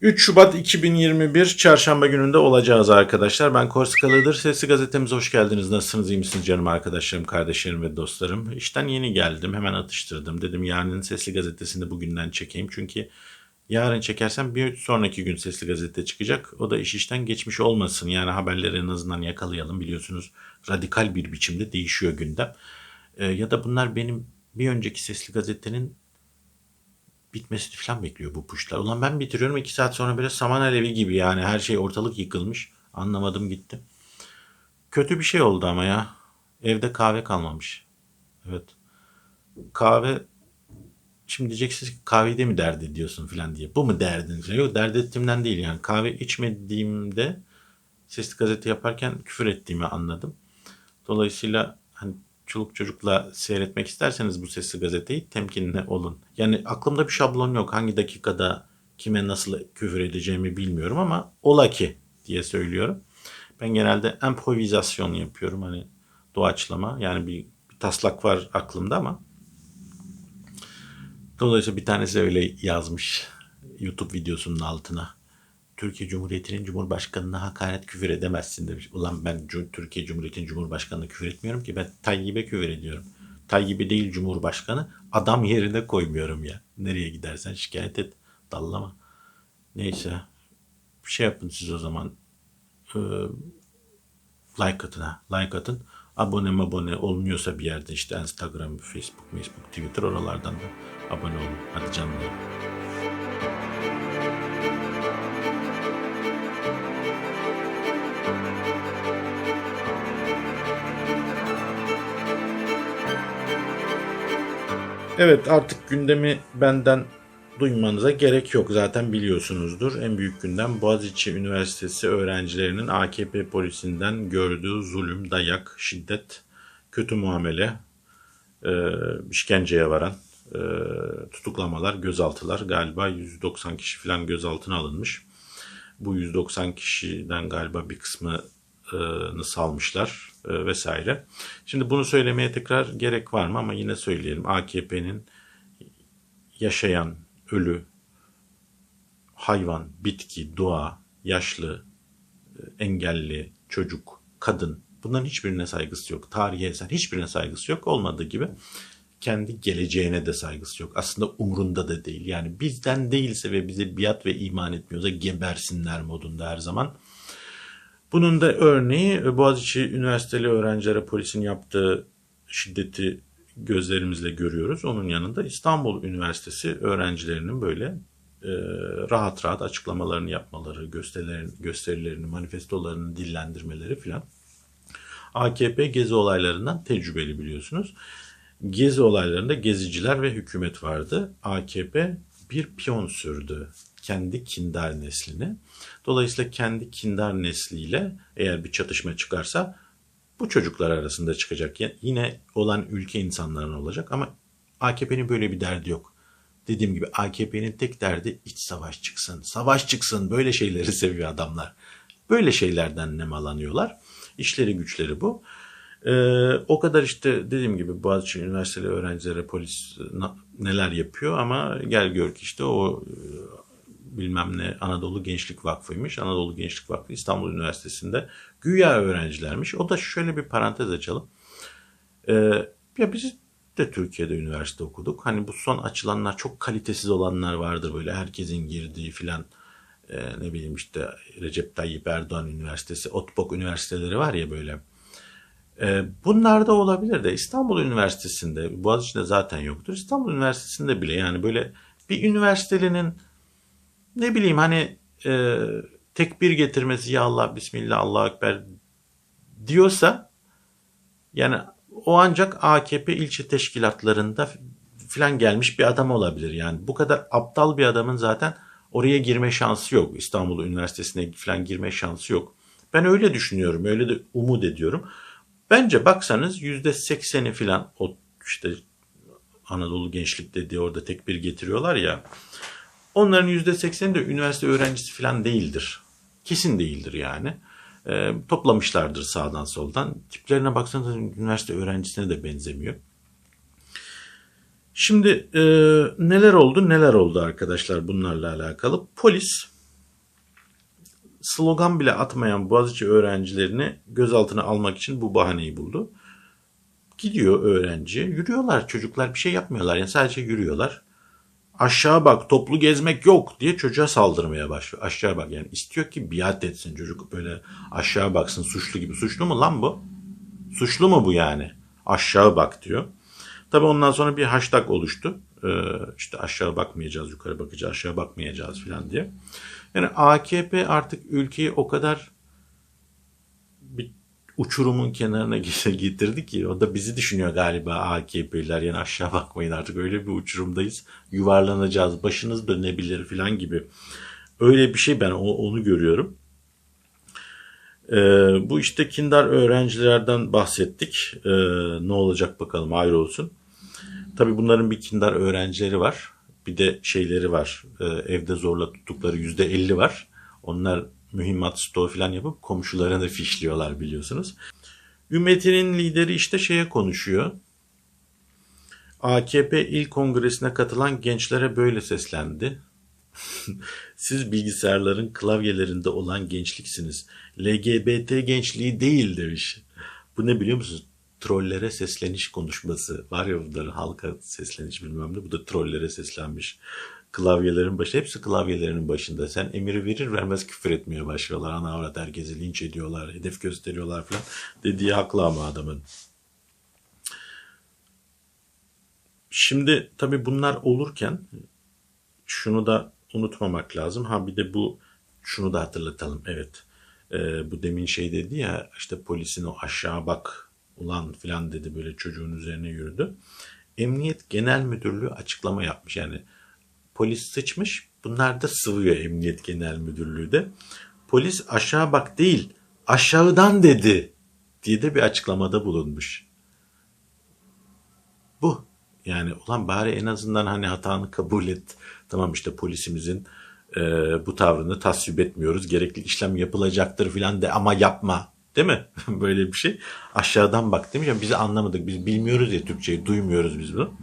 3 Şubat 2021 Çarşamba gününde olacağız arkadaşlar. Ben Korsikalı'dır. Sesli gazetemize hoş geldiniz. Nasılsınız, iyi misiniz canım arkadaşlarım, kardeşlerim ve dostlarım? İşten yeni geldim. Hemen atıştırdım. Dedim yarının Sesli Gazetesi'ni bugünden çekeyim. Çünkü yarın çekersem bir sonraki gün Sesli Gazete çıkacak. O da iş işten geçmiş olmasın. Yani haberleri en azından yakalayalım. Biliyorsunuz radikal bir biçimde değişiyor gündem. Ee, ya da bunlar benim bir önceki Sesli Gazete'nin bitmesini falan bekliyor bu puşlar. Ulan ben bitiriyorum iki saat sonra böyle saman alevi gibi yani her şey ortalık yıkılmış. Anlamadım gitti. Kötü bir şey oldu ama ya. Evde kahve kalmamış. Evet. Kahve şimdi diyeceksiniz ki kahveyi mi dert ediyorsun falan diye. Bu mu derdin? Yok dert ettiğimden değil yani. Kahve içmediğimde sesli gazete yaparken küfür ettiğimi anladım. Dolayısıyla hani çoluk çocukla seyretmek isterseniz bu sesli gazeteyi temkinli olun. Yani aklımda bir şablon yok. Hangi dakikada kime nasıl küfür edeceğimi bilmiyorum ama ola ki diye söylüyorum. Ben genelde improvizasyon yapıyorum. Hani doğaçlama. Yani bir, bir taslak var aklımda ama Dolayısıyla bir tanesi öyle yazmış YouTube videosunun altına. Türkiye Cumhuriyeti'nin Cumhurbaşkanı'na hakaret küfür edemezsin demiş. Ulan ben Türkiye Cumhuriyeti'nin Cumhurbaşkanı'na küfür etmiyorum ki ben Tayyip'e küfür ediyorum. Tayyip'i değil Cumhurbaşkanı adam yerine koymuyorum ya. Nereye gidersen şikayet et. Dallama. Neyse. Bir şey yapın siz o zaman. Ee, like atın ha. Like atın. Abone abone olmuyorsa bir yerde işte Instagram, Facebook, Facebook, Twitter oralardan da abone olun. Hadi canlarım. Evet artık gündemi benden duymanıza gerek yok. Zaten biliyorsunuzdur. En büyük gündem Boğaziçi Üniversitesi öğrencilerinin AKP polisinden gördüğü zulüm, dayak, şiddet, kötü muamele, e, işkenceye varan e, tutuklamalar, gözaltılar. Galiba 190 kişi falan gözaltına alınmış. Bu 190 kişiden galiba bir kısmını salmışlar e, vesaire. Şimdi bunu söylemeye tekrar gerek var mı ama yine söyleyelim. AKP'nin yaşayan, ölü, hayvan, bitki, doğa, yaşlı, e, engelli, çocuk, kadın bunların hiçbirine saygısı yok. Tarihi eser hiçbirine saygısı yok. Olmadığı gibi kendi geleceğine de saygısı yok. Aslında umrunda da değil. Yani bizden değilse ve bize biat ve iman etmiyorsa gebersinler modunda her zaman. Bunun da örneği Boğaziçi Üniversiteli öğrencilere polisin yaptığı şiddeti gözlerimizle görüyoruz. Onun yanında İstanbul Üniversitesi öğrencilerinin böyle e, rahat rahat açıklamalarını yapmaları, gösterilerini, gösterilerini, manifestolarını dillendirmeleri filan. AKP gezi olaylarından tecrübeli biliyorsunuz. Gezi olaylarında geziciler ve hükümet vardı. AKP bir piyon sürdü kendi kindar neslini. Dolayısıyla kendi kindar nesliyle eğer bir çatışma çıkarsa bu çocuklar arasında çıkacak. Yine olan ülke insanların olacak ama AKP'nin böyle bir derdi yok. Dediğim gibi AKP'nin tek derdi iç savaş çıksın, savaş çıksın böyle şeyleri seviyor adamlar. Böyle şeylerden nemalanıyorlar. İşleri güçleri bu. Ee, o kadar işte dediğim gibi Boğaziçi Üniversiteli öğrencilere polis neler yapıyor ama gel gör ki işte o bilmem ne Anadolu Gençlik Vakfı'ymış. Anadolu Gençlik Vakfı İstanbul Üniversitesi'nde güya öğrencilermiş. O da şöyle bir parantez açalım. Ee, ya biz de Türkiye'de üniversite okuduk. Hani bu son açılanlar çok kalitesiz olanlar vardır böyle herkesin girdiği filan e, ne bileyim işte Recep Tayyip Erdoğan Üniversitesi, Otbok Üniversiteleri var ya böyle. E, bunlar da olabilir de İstanbul Üniversitesi'nde, Boğaziçi'nde zaten yoktur. İstanbul Üniversitesi'nde bile yani böyle bir üniversitelinin ne bileyim hani e, tekbir getirmesi ya Allah Bismillah Allahu Ekber diyorsa yani o ancak AKP ilçe teşkilatlarında filan gelmiş bir adam olabilir. Yani bu kadar aptal bir adamın zaten oraya girme şansı yok. İstanbul Üniversitesi'ne filan girme şansı yok. Ben öyle düşünüyorum. Öyle de umut ediyorum. Bence baksanız yüzde sekseni filan o işte Anadolu Gençlik dediği orada tekbir getiriyorlar ya. Onların %80'i de üniversite öğrencisi falan değildir. Kesin değildir yani. E, toplamışlardır sağdan soldan. Tiplerine baksanız üniversite öğrencisine de benzemiyor. Şimdi e, neler oldu neler oldu arkadaşlar bunlarla alakalı. Polis slogan bile atmayan Boğaziçi öğrencilerini gözaltına almak için bu bahaneyi buldu. Gidiyor öğrenci. Yürüyorlar çocuklar bir şey yapmıyorlar. Yani sadece yürüyorlar. Aşağı bak toplu gezmek yok diye çocuğa saldırmaya başlıyor. Aşağı bak yani istiyor ki biat etsin çocuk böyle aşağı baksın suçlu gibi. Suçlu mu lan bu? Suçlu mu bu yani? Aşağı bak diyor. Tabii ondan sonra bir hashtag oluştu. Ee, işte aşağı bakmayacağız, yukarı bakacağız, aşağı bakmayacağız falan diye. Yani AKP artık ülkeyi o kadar uçurumun kenarına getirdi ki o da bizi düşünüyor galiba AKP'liler yani aşağı bakmayın artık öyle bir uçurumdayız yuvarlanacağız başınız dönebilir falan gibi öyle bir şey ben onu görüyorum. Ee, bu işte kindar öğrencilerden bahsettik. Ee, ne olacak bakalım ayrı olsun. Tabi bunların bir kindar öğrencileri var. Bir de şeyleri var. Ee, evde zorla tuttukları yüzde elli var. Onlar mühimmat stoğu falan yapıp komşularını fişliyorlar biliyorsunuz. Ümmetinin lideri işte şeye konuşuyor. AKP il kongresine katılan gençlere böyle seslendi. Siz bilgisayarların klavyelerinde olan gençliksiniz. LGBT gençliği değil demiş. Bu ne biliyor musunuz? Trollere sesleniş konuşması. Var ya bunların halka sesleniş bilmem ne. Bu da trollere seslenmiş. Klavyelerin başı. Hepsi klavyelerinin başında. Sen emiri verir vermez küfür etmeye başlıyorlar. Ana avrat herkesi linç ediyorlar. Hedef gösteriyorlar falan. Dediği haklı ama adamın. Şimdi tabii bunlar olurken şunu da unutmamak lazım. Ha bir de bu şunu da hatırlatalım. Evet. E, bu demin şey dedi ya işte polisin o aşağı bak ulan filan dedi böyle çocuğun üzerine yürüdü. Emniyet Genel Müdürlüğü açıklama yapmış. Yani polis sıçmış. Bunlar da sıvıyor Emniyet Genel Müdürlüğü de. Polis aşağı bak değil aşağıdan dedi diye de bir açıklamada bulunmuş. Bu. Yani ulan bari en azından hani hatanı kabul et. Tamam işte polisimizin e, bu tavrını tasvip etmiyoruz. Gerekli işlem yapılacaktır filan de ama yapma. Değil mi? Böyle bir şey. Aşağıdan bak demiş. Yani bizi anlamadık. Biz bilmiyoruz ya Türkçeyi. Duymuyoruz biz bunu.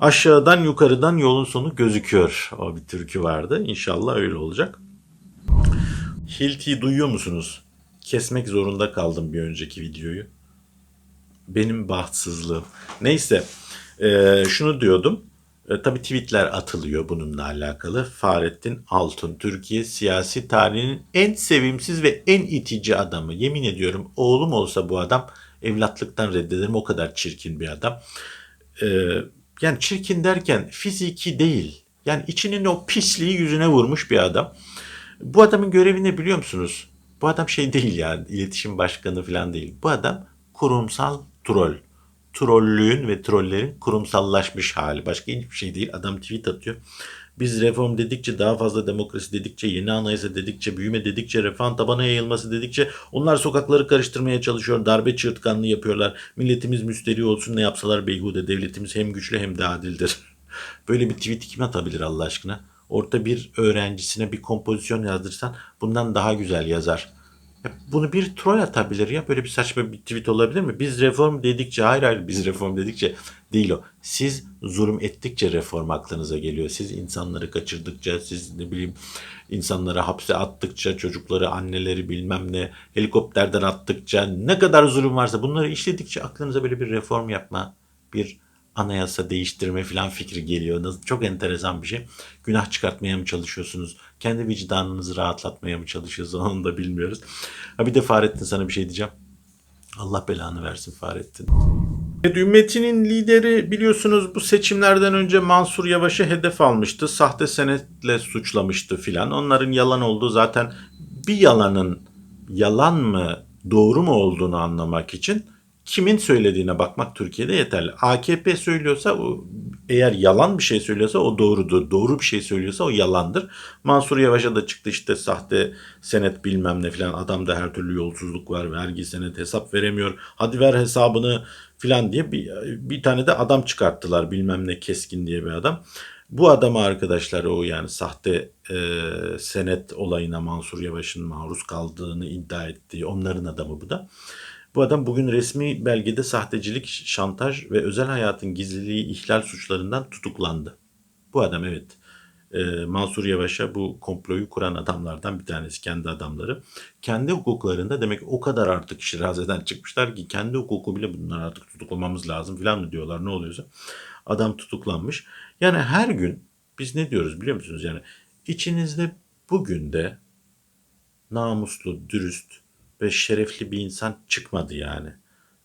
Aşağıdan yukarıdan yolun sonu gözüküyor. O bir türkü vardı. İnşallah öyle olacak. Hilti'yi duyuyor musunuz? Kesmek zorunda kaldım bir önceki videoyu. Benim bahtsızlığım. Neyse. E, şunu diyordum. E, tabii tweetler atılıyor bununla alakalı. Fahrettin Altun, Türkiye siyasi tarihinin en sevimsiz ve en itici adamı. Yemin ediyorum oğlum olsa bu adam evlatlıktan reddederim. O kadar çirkin bir adam. E, yani çirkin derken fiziki değil. Yani içinin o pisliği yüzüne vurmuş bir adam. Bu adamın görevi ne biliyor musunuz? Bu adam şey değil yani iletişim başkanı falan değil. Bu adam kurumsal troll trollüğün ve trollerin kurumsallaşmış hali. Başka hiçbir şey değil. Adam tweet atıyor. Biz reform dedikçe daha fazla demokrasi dedikçe yeni anayasa dedikçe büyüme dedikçe refah tabana yayılması dedikçe onlar sokakları karıştırmaya çalışıyor. Darbe çığırtkanlığı yapıyorlar. Milletimiz müsteri olsun ne yapsalar beyhude. Devletimiz hem güçlü hem de adildir. Böyle bir tweet kim atabilir Allah aşkına? Orta bir öğrencisine bir kompozisyon yazdırsan bundan daha güzel yazar. Bunu bir troll atabilir ya. Böyle bir saçma bir tweet olabilir mi? Biz reform dedikçe, hayır hayır biz reform dedikçe değil o. Siz zulüm ettikçe reform aklınıza geliyor. Siz insanları kaçırdıkça, siz ne bileyim insanları hapse attıkça, çocukları, anneleri bilmem ne helikopterden attıkça, ne kadar zulüm varsa bunları işledikçe aklınıza böyle bir reform yapma, bir anayasa değiştirme falan fikri geliyor. Çok enteresan bir şey. Günah çıkartmaya mı çalışıyorsunuz? Kendi vicdanınızı rahatlatmaya mı çalışıyorsunuz? Onu da bilmiyoruz. Ha bir de Fahrettin sana bir şey diyeceğim. Allah belanı versin Fahrettin. Ümmetinin lideri biliyorsunuz bu seçimlerden önce Mansur Yavaş'ı hedef almıştı. Sahte senetle suçlamıştı filan. Onların yalan olduğu zaten bir yalanın yalan mı doğru mu olduğunu anlamak için kimin söylediğine bakmak Türkiye'de yeterli. AKP söylüyorsa o, eğer yalan bir şey söylüyorsa o doğrudur. Doğru bir şey söylüyorsa o yalandır. Mansur Yavaş'a da çıktı işte sahte senet bilmem ne filan. Adamda her türlü yolsuzluk var. Vergi senet hesap veremiyor. Hadi ver hesabını filan diye bir, bir tane de adam çıkarttılar. Bilmem ne keskin diye bir adam. Bu adama arkadaşlar o yani sahte e, senet olayına Mansur Yavaş'ın maruz kaldığını iddia ettiği onların adamı bu da. Bu adam bugün resmi belgede sahtecilik, şantaj ve özel hayatın gizliliği ihlal suçlarından tutuklandı. Bu adam evet e, Mansur Yavaş'a bu komployu kuran adamlardan bir tanesi kendi adamları. Kendi hukuklarında demek o kadar artık şirazeden çıkmışlar ki kendi hukuku bile bunlar artık tutuklamamız lazım falan mı diyorlar ne oluyorsa. Adam tutuklanmış. Yani her gün biz ne diyoruz biliyor musunuz? Yani içinizde bugün de namuslu, dürüst ve şerefli bir insan çıkmadı yani.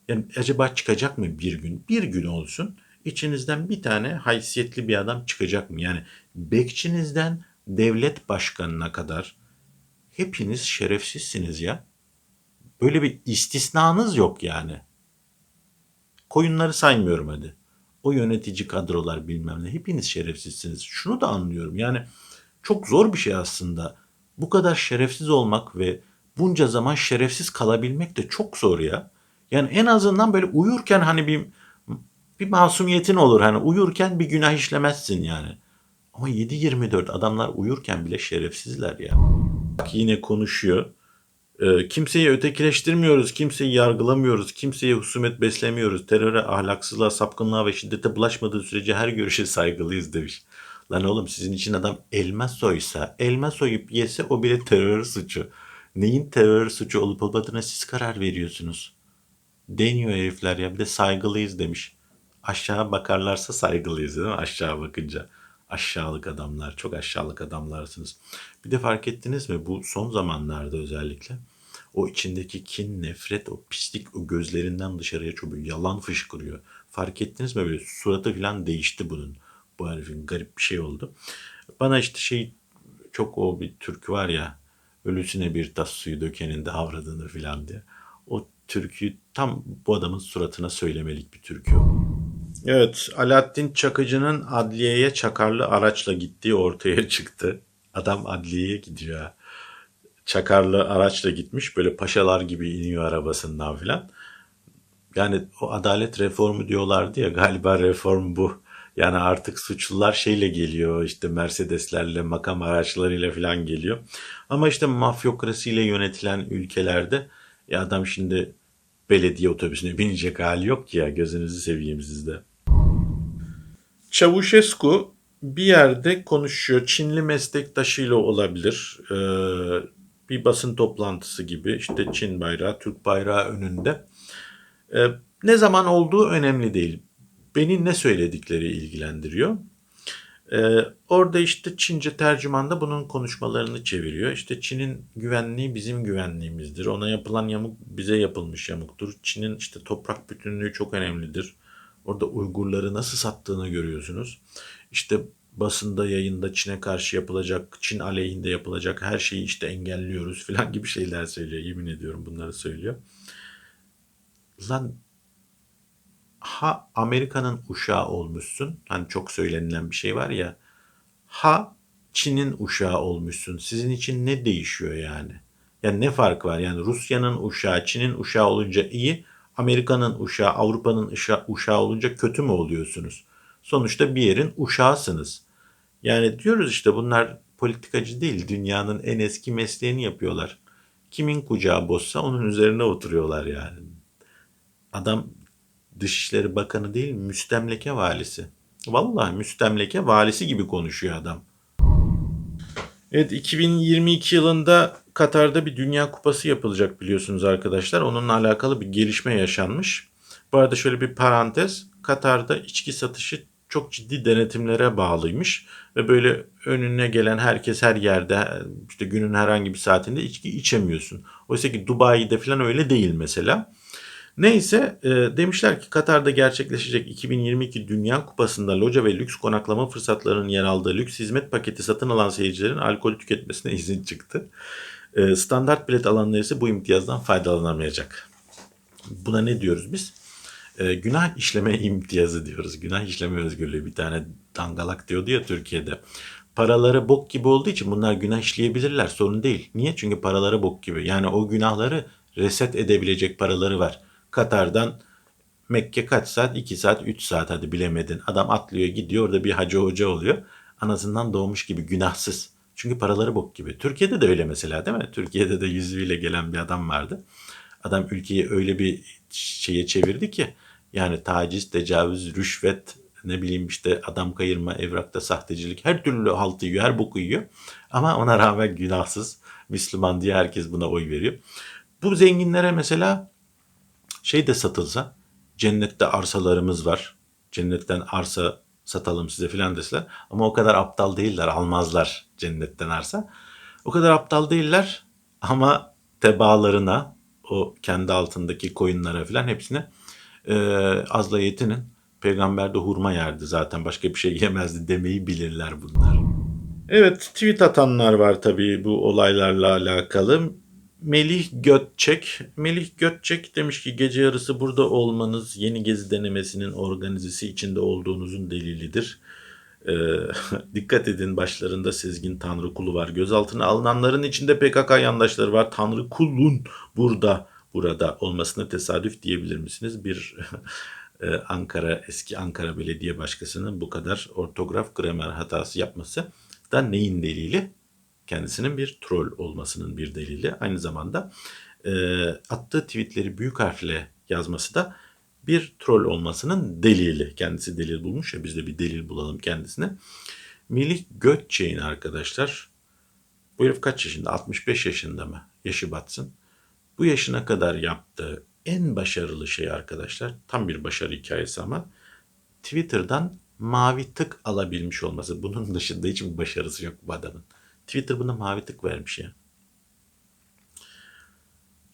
Yani acaba çıkacak mı bir gün? Bir gün olsun içinizden bir tane haysiyetli bir adam çıkacak mı? Yani bekçinizden devlet başkanına kadar hepiniz şerefsizsiniz ya. Böyle bir istisnanız yok yani. Koyunları saymıyorum hadi. O yönetici kadrolar bilmem ne hepiniz şerefsizsiniz. Şunu da anlıyorum yani çok zor bir şey aslında. Bu kadar şerefsiz olmak ve bunca zaman şerefsiz kalabilmek de çok zor ya. Yani en azından böyle uyurken hani bir bir masumiyetin olur. Hani uyurken bir günah işlemezsin yani. Ama 7-24 adamlar uyurken bile şerefsizler ya. Bak yine konuşuyor. Ee, kimseyi ötekileştirmiyoruz, kimseyi yargılamıyoruz, kimseye husumet beslemiyoruz. Teröre, ahlaksızlığa, sapkınlığa ve şiddete bulaşmadığı sürece her görüşe saygılıyız demiş. Lan oğlum sizin için adam elma soysa, elma soyup yese o bile terör suçu. Neyin terör suçu olup olmadığına siz karar veriyorsunuz. Deniyor herifler ya bir de saygılıyız demiş. Aşağı bakarlarsa saygılıyız değil mi? Aşağı bakınca. Aşağılık adamlar, çok aşağılık adamlarsınız. Bir de fark ettiniz mi bu son zamanlarda özellikle o içindeki kin, nefret, o pislik o gözlerinden dışarıya çok yalan fışkırıyor. Fark ettiniz mi böyle suratı falan değişti bunun. Bu herifin garip bir şey oldu. Bana işte şey çok o bir türkü var ya ölüsüne bir tas suyu dökenin de avradını filan diye. O türküyü tam bu adamın suratına söylemelik bir türkü. Evet, Alaaddin Çakıcı'nın adliyeye çakarlı araçla gittiği ortaya çıktı. Adam adliyeye gidiyor. Çakarlı araçla gitmiş, böyle paşalar gibi iniyor arabasından filan. Yani o adalet reformu diyorlardı ya, galiba reform bu. Yani artık suçlular şeyle geliyor, işte Mercedeslerle, makam araçlarıyla filan geliyor. Ama işte mafyokrasiyle yönetilen ülkelerde ya adam şimdi belediye otobüsüne binecek hali yok ki ya gözünüzü seveyim sizde. Çavuşescu bir yerde konuşuyor. Çinli meslektaşıyla olabilir. Ee, bir basın toplantısı gibi işte Çin bayrağı, Türk bayrağı önünde. Ee, ne zaman olduğu önemli değil. Beni ne söyledikleri ilgilendiriyor. Ee, orada işte Çince tercümanda bunun konuşmalarını çeviriyor. İşte Çin'in güvenliği bizim güvenliğimizdir. Ona yapılan yamuk bize yapılmış yamuktur. Çin'in işte toprak bütünlüğü çok önemlidir. Orada Uygurları nasıl sattığını görüyorsunuz. İşte basında yayında Çin'e karşı yapılacak, Çin aleyhinde yapılacak her şeyi işte engelliyoruz falan gibi şeyler söylüyor. Yemin ediyorum bunları söylüyor. Lan ha Amerika'nın uşağı olmuşsun. Hani çok söylenilen bir şey var ya. Ha Çin'in uşağı olmuşsun. Sizin için ne değişiyor yani? Yani ne fark var? Yani Rusya'nın uşağı, Çin'in uşağı olunca iyi, Amerika'nın uşağı, Avrupa'nın uşağı, olunca kötü mü oluyorsunuz? Sonuçta bir yerin uşağısınız. Yani diyoruz işte bunlar politikacı değil, dünyanın en eski mesleğini yapıyorlar. Kimin kucağı boşsa onun üzerine oturuyorlar yani. Adam Dışişleri Bakanı değil, müstemleke valisi. Vallahi müstemleke valisi gibi konuşuyor adam. Evet 2022 yılında Katar'da bir Dünya Kupası yapılacak biliyorsunuz arkadaşlar. Onunla alakalı bir gelişme yaşanmış. Bu arada şöyle bir parantez. Katar'da içki satışı çok ciddi denetimlere bağlıymış ve böyle önüne gelen herkes her yerde işte günün herhangi bir saatinde içki içemiyorsun. Oysa ki Dubai'de falan öyle değil mesela. Neyse e, demişler ki Katar'da gerçekleşecek 2022 Dünya Kupası'nda loca ve lüks konaklama fırsatlarının yer aldığı lüks hizmet paketi satın alan seyircilerin alkol tüketmesine izin çıktı. E, standart bilet alanları ise bu imtiyazdan faydalanamayacak. Buna ne diyoruz biz? E, günah işleme imtiyazı diyoruz. Günah işleme özgürlüğü bir tane dangalak diyordu ya Türkiye'de. Paraları bok gibi olduğu için bunlar günah işleyebilirler sorun değil. Niye? Çünkü paraları bok gibi. Yani o günahları reset edebilecek paraları var. Katar'dan Mekke kaç saat? 2 saat, 3 saat hadi bilemedin. Adam atlıyor gidiyor orada bir hacı hoca oluyor. Anasından doğmuş gibi günahsız. Çünkü paraları bok gibi. Türkiye'de de öyle mesela değil mi? Türkiye'de de yüzüğüyle gelen bir adam vardı. Adam ülkeyi öyle bir şeye çevirdi ki yani taciz, tecavüz, rüşvet, ne bileyim işte adam kayırma, evrakta sahtecilik her türlü haltı yiyor, her boku yiyor. Ama ona rağmen günahsız Müslüman diye herkes buna oy veriyor. Bu zenginlere mesela şey de satılsa cennette arsalarımız var. Cennetten arsa satalım size filan deseler. Ama o kadar aptal değiller almazlar cennetten arsa. O kadar aptal değiller ama tebaalarına o kendi altındaki koyunlara filan hepsine e, azla yetinin. Peygamber de hurma yerdi zaten başka bir şey yemezdi demeyi bilirler bunlar. Evet tweet atanlar var tabii bu olaylarla alakalı. Melih Götçek. Melih Götçek demiş ki gece yarısı burada olmanız yeni gezi denemesinin organizesi içinde olduğunuzun delilidir. Ee, dikkat edin başlarında Sezgin Tanrı Kulu var. Gözaltına alınanların içinde PKK yandaşları var. Tanrı Kulun burada burada olmasına tesadüf diyebilir misiniz? Bir e, Ankara eski Ankara Belediye Başkanı'nın bu kadar ortograf gramer hatası yapması da neyin delili? Kendisinin bir troll olmasının bir delili. Aynı zamanda e, attığı tweetleri büyük harfle yazması da bir troll olmasının delili. Kendisi delil bulmuş ya biz de bir delil bulalım kendisine. Melih Gökçe'nin arkadaşlar bu herif kaç yaşında? 65 yaşında mı? Yaşı batsın. Bu yaşına kadar yaptığı en başarılı şey arkadaşlar tam bir başarı hikayesi ama Twitter'dan mavi tık alabilmiş olması. Bunun dışında hiçbir başarısı yok bu adamın. Twitter buna mavi tık vermiş ya.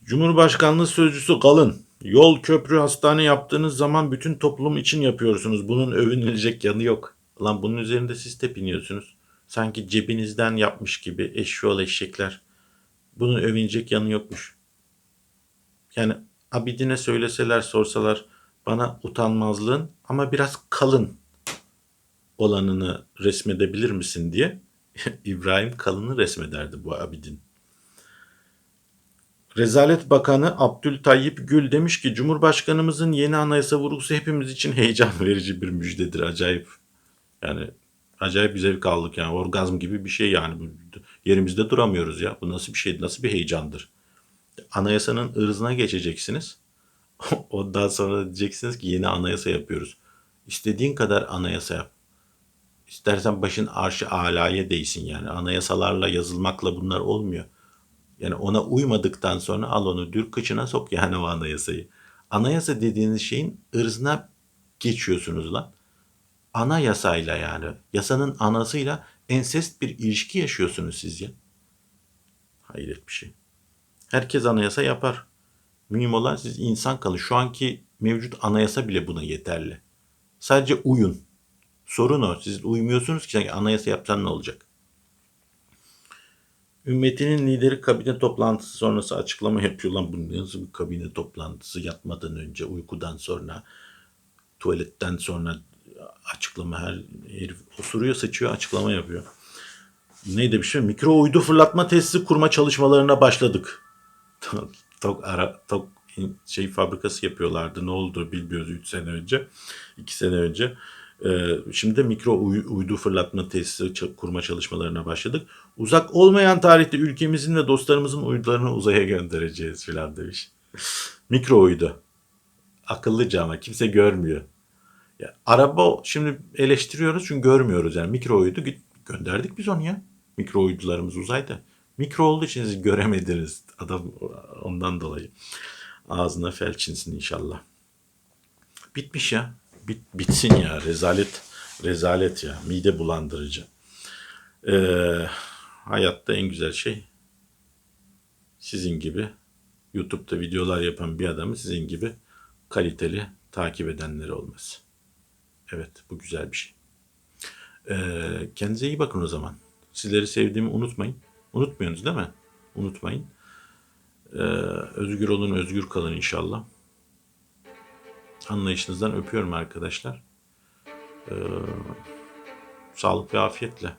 Cumhurbaşkanlığı sözcüsü kalın. Yol, köprü, hastane yaptığınız zaman bütün toplum için yapıyorsunuz. Bunun övünülecek yanı yok. Lan bunun üzerinde siz tepiniyorsunuz. Sanki cebinizden yapmış gibi eşyol eşekler. Bunun övünecek yanı yokmuş. Yani Abidine söyleseler sorsalar bana utanmazlığın ama biraz kalın olanını resmedebilir misin diye İbrahim Kalın'ı resmederdi bu Abidin. Rezalet Bakanı Abdültayyip Gül demiş ki Cumhurbaşkanımızın yeni anayasa vurgusu hepimiz için heyecan verici bir müjdedir. Acayip. Yani acayip bir zevk aldık yani orgazm gibi bir şey yani. Yerimizde duramıyoruz ya. Bu nasıl bir şey? Nasıl bir heyecandır? Anayasanın ırzına geçeceksiniz. Ondan sonra diyeceksiniz ki yeni anayasa yapıyoruz. İstediğin kadar anayasa yap. İstersen başın arşı alaya değsin yani. Anayasalarla yazılmakla bunlar olmuyor. Yani ona uymadıktan sonra al onu dür kıçına sok yani o anayasayı. Anayasa dediğiniz şeyin ırzına geçiyorsunuz lan. Anayasayla yani yasanın anasıyla ensest bir ilişki yaşıyorsunuz siz ya. Hayret bir şey. Herkes anayasa yapar. Mühim olan siz insan kalın. Şu anki mevcut anayasa bile buna yeterli. Sadece uyun. Sorun o. Siz uymuyorsunuz ki anayasa yapsan ne olacak? Ümmetinin lideri kabine toplantısı sonrası açıklama yapıyor. Lan bu nasıl bir kabine toplantısı yatmadan önce uykudan sonra tuvaletten sonra açıklama her herif osuruyor sıçıyor açıklama yapıyor. Neydi bir şey? Mikro uydu fırlatma tesisi kurma çalışmalarına başladık. tok ara tok şey fabrikası yapıyorlardı. Ne oldu bilmiyoruz 3 sene önce. 2 sene önce. Ee, şimdi mikro uy- uydu fırlatma tesisi kurma çalışmalarına başladık. Uzak olmayan tarihte ülkemizin ve dostlarımızın uydularını uzaya göndereceğiz filan demiş. mikro uydu. Akıllıca ama kimse görmüyor. Ya, araba şimdi eleştiriyoruz çünkü görmüyoruz yani mikro uydu gönderdik biz onu ya. Mikro uydularımız uzayda. Mikro olduğu için siz göremediniz adam ondan dolayı. Ağzına felçinsin inşallah. Bitmiş ya. Bit, bitsin ya. Rezalet. Rezalet ya. Mide bulandırıcı. Ee, hayatta en güzel şey sizin gibi YouTube'da videolar yapan bir adamı sizin gibi kaliteli takip edenleri olması. Evet bu güzel bir şey. Ee, kendinize iyi bakın o zaman. Sizleri sevdiğimi unutmayın. Unutmuyorsunuz değil mi? Unutmayın. Ee, özgür olun, özgür kalın inşallah. Anlayışınızdan öpüyorum arkadaşlar. Ee, sağlık ve afiyetle.